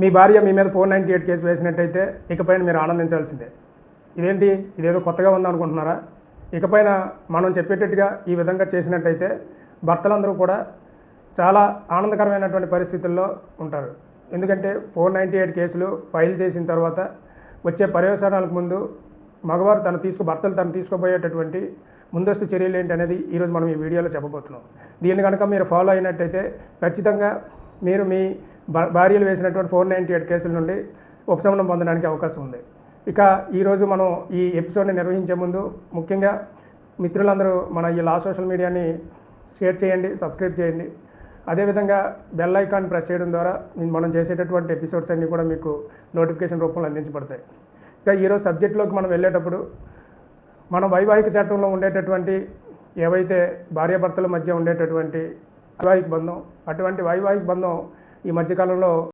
మీ భార్య మీ మీద ఫోర్ నైంటీ ఎయిట్ కేసు వేసినట్టయితే ఇకపైన మీరు ఆనందించాల్సిందే. ఇదేంటి? ఇదేదో కొత్తగా ఉందనుకుంటున్నారా? ఇకపైన మనం చెప్పేటట్టుగా ఈ విధంగా చేసినట్టయితే భర్తలందరూ కూడా చాలా ఆనందకరమైనటువంటి పరిస్థితుల్లో ఉంటారు. ఎందుకంటే ఫోర్ నైంటీ ఎయిట్ కేసులు ఫైల్ చేసిన తర్వాత వచ్చే పర్యవసానాలకు ముందు మగవారు తను తీసుకు భర్తలు తను తీసుకోబోయేటటువంటి ముందస్తు చర్యలు ఏంటి అనేది ఈరోజు మనం ఈ వీడియోలో చెప్పబోతున్నాం. దీన్ని కనుక మీరు ఫాలో అయినట్టయితే ఖచ్చితంగా మీరు మీ భార్యలు వేసినటువంటి ఫోర్ నైంటీ ఎయిట్ కేసుల నుండి ఉపశమనం పొందడానికి అవకాశం ఉంది. ఇక ఈరోజు మనం ఈ ఎపిసోడ్ని నిర్వహించే ముందు ముఖ్యంగా మిత్రులందరూ మన ఈ లా సోషల్ మీడియాని షేర్ చేయండి సబ్స్క్రైబ్ చేయండి. అదేవిధంగా బెల్ ఐకాన్ ప్రెస్ చేయడం ద్వారా మనం చేసేటటువంటి ఎపిసోడ్స్ అన్నీ కూడా మీకు నోటిఫికేషన్ రూపంలో అందించబడతాయి. ఇక ఈరోజు సబ్జెక్టులోకి మనం వెళ్ళేటప్పుడు మన వైవాహిక చట్టంలో ఉండేటటువంటి ఏవైతే భార్యాభర్తల మధ్య ఉండేటటువంటి వైవాహిక బంధం అటువంటి వైవాహిక బంధం ఈ మధ్యకాలంలో